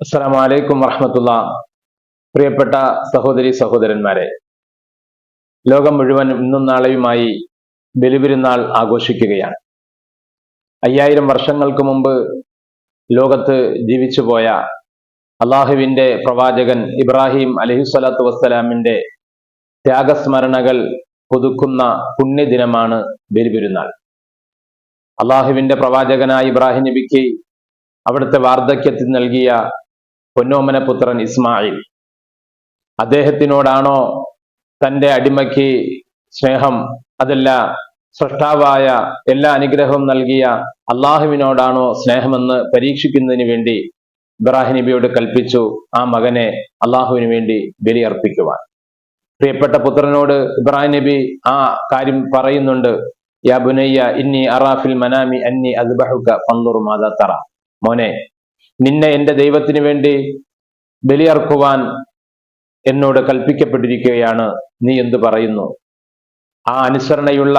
അസ്സാം വലൈക്കും വറഹമത്തുള്ള. പ്രിയപ്പെട്ട സഹോദരി സഹോദരന്മാരെ ലോകം മുഴുവൻ ഇന്നും നാളെയുമായി ബലിപെരുന്നാൾ ആഘോഷിക്കുകയാണ്. അയ്യായിരം വർഷങ്ങൾക്ക് മുമ്പ് ലോകത്ത് ജീവിച്ചുപോയ അള്ളാഹുവിന്റെ പ്രവാചകൻ ഇബ്രാഹിം അലഹിസ്വലാത്തു വസ്സലാമിന്റെ ത്യാഗസ്മരണകൾ പുതുക്കുന്ന പുണ്യദിനമാണ് ബലിപെരുന്നാൾ. അള്ളാഹുവിന്റെ പ്രവാചകനായ ഇബ്രാഹിം നബിക്ക് അവിടുത്തെ വാർദ്ധക്യത്തിൽ നൽകിയ പൊന്നോമന പുത്രൻ ഇസ്മായിൽ. അദ്ദേഹത്തിനോടാണോ തന്റെ അടിമയ്ക്ക് സ്നേഹം? അതല്ല സൃഷ്ടാവായ എല്ലാ അനുഗ്രഹവും നൽകിയ അള്ളാഹുവിനോടാണോ സ്നേഹമെന്ന് പരീക്ഷിക്കുന്നതിന് വേണ്ടി ഇബ്രാഹിം നബിയോട് കൽപ്പിച്ചു ആ മകനെ അള്ളാഹുവിന് വേണ്ടി ബലിയർപ്പിക്കുവാൻ. പ്രിയപ്പെട്ട പുത്രനോട് ഇബ്രാഹിം നബി ആ കാര്യം പറയുന്നുണ്ട്. യാ ബുനയ്യ ഇന്നി അറാഫിൽ മനാമി അന്നി അസ്ബഹുക പന്തുറു മാതാ തറ. മോനെ നിന്നെ എന്റെ ദൈവത്തിന് വേണ്ടി ബലിയർക്കുവാൻ എന്നോട് കൽപ്പിക്കപ്പെട്ടിരിക്കുകയാണ്. നീ എന്തു പറയുന്നു? ആ അനുസരണയുള്ള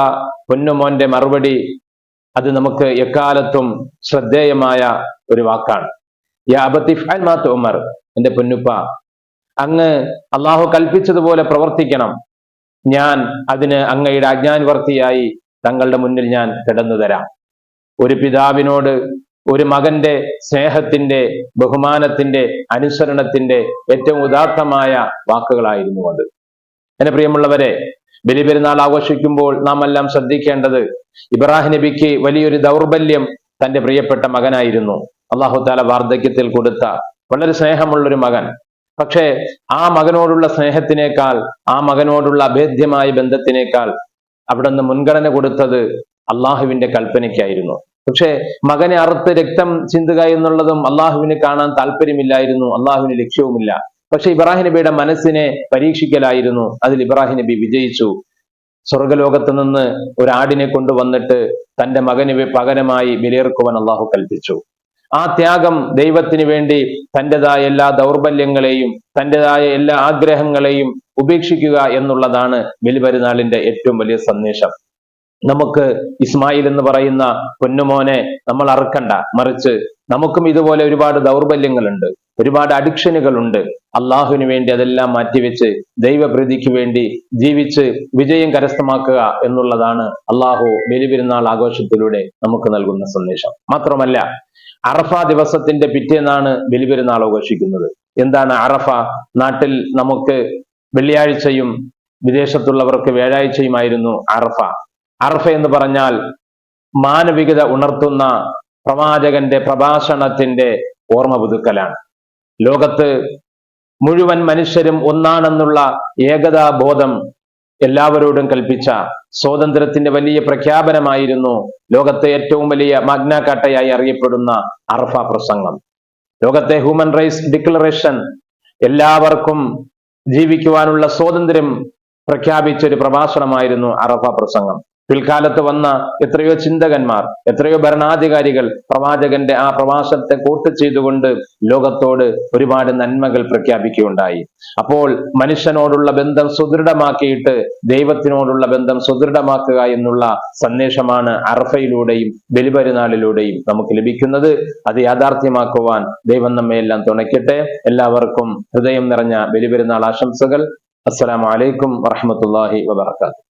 പൊന്നുമോന്റെ മറുപടി അത് നമുക്ക് എക്കാലത്തും ശ്രദ്ധേയമായ ഒരു വാക്കാണ്. ഉമർ എന്റെ പൊന്നുപ്പ അങ്ങ് അള്ളാഹു കൽപ്പിച്ചതുപോലെ പ്രവർത്തിക്കണം. ഞാൻ അതിന് അങ്ങയുടെ അജ്ഞാൻവർത്തിയായി തങ്ങളുടെ മുന്നിൽ ഞാൻ കിടന്നു തരാം ഒരു പിതാവിനോട് ഒരു മകന്റെ സ്നേഹത്തിന്റെ ബഹുമാനത്തിന്റെ അനുസരണത്തിന്റെ ഏറ്റവും ഉദാത്തമായ വാക്കുകളായിരുന്നു അത്. എന്നെ പ്രിയമുള്ളവരെ ബലിപെരുന്നാൾ ആഘോഷിക്കുമ്പോൾ നാം എല്ലാം ശ്രദ്ധിക്കേണ്ടത് ഇബ്രാഹിം നബിക്ക് വലിയൊരു ദൗർബല്യം തന്റെ പ്രിയപ്പെട്ട മകനായിരുന്നു. അള്ളാഹു താല വാർദ്ധക്യത്തിൽ കൊടുത്ത വളരെ സ്നേഹമുള്ളൊരു മകൻ. പക്ഷേ ആ മകനോടുള്ള സ്നേഹത്തിനേക്കാൾ ആ മകനോടുള്ള അഭേദ്യമായ ബന്ധത്തിനേക്കാൾ അവിടെ നിന്ന് മുൻഗണന കൊടുത്തത് അള്ളാഹുവിന്റെ കൽപ്പനയ്ക്കായിരുന്നു. പക്ഷേ മകനെ അറുത്ത് രക്തം ചിന്തുക എന്നുള്ളതും അള്ളാഹുവിന് കാണാൻ താല്പര്യമില്ലായിരുന്നു അള്ളാഹുവിന് ലക്ഷ്യവുമില്ല. പക്ഷെ ഇബ്രാഹിം നബിയുടെ മനസ്സിനെ പരീക്ഷിക്കലായിരുന്നു. അതിൽ ഇബ്രാഹിം നബി വിജയിച്ചു. സ്വർഗലോകത്ത് നിന്ന് ഒരു ആടിനെ കൊണ്ടുവന്നിട്ട് തന്റെ മകന് പകരമായി വിലയിറക്കുവാൻ അള്ളാഹു കൽപ്പിച്ചു. ആ ത്യാഗം ദൈവത്തിന് വേണ്ടി തന്റെതായ എല്ലാ ദൗർബല്യങ്ങളെയും തന്റെതായ എല്ലാ ആഗ്രഹങ്ങളെയും ഉപേക്ഷിക്കുക എന്നുള്ളതാണ് ബലിപെരുന്നാളിന്റെ ഏറ്റവും വലിയ സന്ദേശം. നമുക്ക് ഇസ്മായിൽ എന്ന് പറയുന്ന പൊന്നുമോനെ നമ്മൾ അറുക്കണ്ട മറിച്ച് നമുക്കും ഇതുപോലെ ഒരുപാട് ദൗർബല്യങ്ങളുണ്ട് ഒരുപാട് അഡിക്ഷനുകളുണ്ട്. അള്ളാഹുവിന് വേണ്ടി അതെല്ലാം മാറ്റിവെച്ച് ദൈവപ്രീതിക്ക് വേണ്ടി ജീവിച്ച് വിജയം കരസ്ഥമാക്കുക എന്നുള്ളതാണ് അള്ളാഹു ബലിപെരുന്നാൾ ആഘോഷത്തിലൂടെ നമുക്ക് നൽകുന്ന സന്ദേശം. മാത്രമല്ല അറഫ ദിവസത്തിന്റെ പിറ്റേന്നാണ് ബലിപെരുന്നാൾ ആഘോഷിക്കുന്നത്. എന്താണ് അറഫ? നാട്ടിൽ നമുക്ക് വെള്ളിയാഴ്ചയും വിദേശത്തുള്ളവർക്ക് വ്യാഴാഴ്ചയുമായിരുന്നു അറഫ. അർഫ എന്ന് പറഞ്ഞാൽ മാനവികത ഉണർത്തുന്ന പ്രവാചകന്റെ പ്രഭാഷണത്തിന്റെ ഓർമ്മ പുതുക്കലാണ്. ലോകത്ത് മുഴുവൻ മനുഷ്യരും ഒന്നാണെന്നുള്ള ഏകതാ ബോധം എല്ലാവരോടും കൽപ്പിച്ച സ്വാതന്ത്ര്യത്തിന്റെ വലിയ പ്രഖ്യാപനമായിരുന്നു ലോകത്തെ ഏറ്റവും വലിയ മഗ്നാക്കാട്ടയായി അറിയപ്പെടുന്ന അർഫ പ്രസംഗം. ലോകത്തെ ഹ്യൂമൻ റൈറ്റ്സ് ഡിക്ലറേഷൻ എല്ലാവർക്കും ജീവിക്കുവാനുള്ള സ്വാതന്ത്ര്യം പ്രഖ്യാപിച്ച ഒരു പ്രഭാഷണമായിരുന്നു അറഫ പ്രസംഗം. പിൽക്കാലത്ത് വന്ന എത്രയോ ചിന്തകന്മാർ എത്രയോ ഭരണാധികാരികൾ പ്രവാചകന്റെ ആ പ്രവാസത്തെ കൂട്ട് ചെയ്തുകൊണ്ട് ലോകത്തോട് ഒരുപാട് നന്മകൾ പ്രഖ്യാപിക്കുകയുണ്ടായി. അപ്പോൾ മനുഷ്യനോടുള്ള ബന്ധം സുദൃഢമാക്കിയിട്ട് ദൈവത്തിനോടുള്ള ബന്ധം സുദൃഢമാക്കുക എന്നുള്ള സന്ദേശമാണ് അർഫയിലൂടെയും ബലിപെരുന്നാളിലൂടെയും നമുക്ക് ലഭിക്കുന്നത്. അത് യാഥാർത്ഥ്യമാക്കുവാൻ ദൈവം നമ്മയെല്ലാം തുണയ്ക്കട്ടെ. എല്ലാവർക്കും ഹൃദയം നിറഞ്ഞ ബലിപെരുന്നാൾ ആശംസകൾ. അസ്സലാമലൈക്കും വറഹമത്തല്ലാഹി വബർക്കാത്തു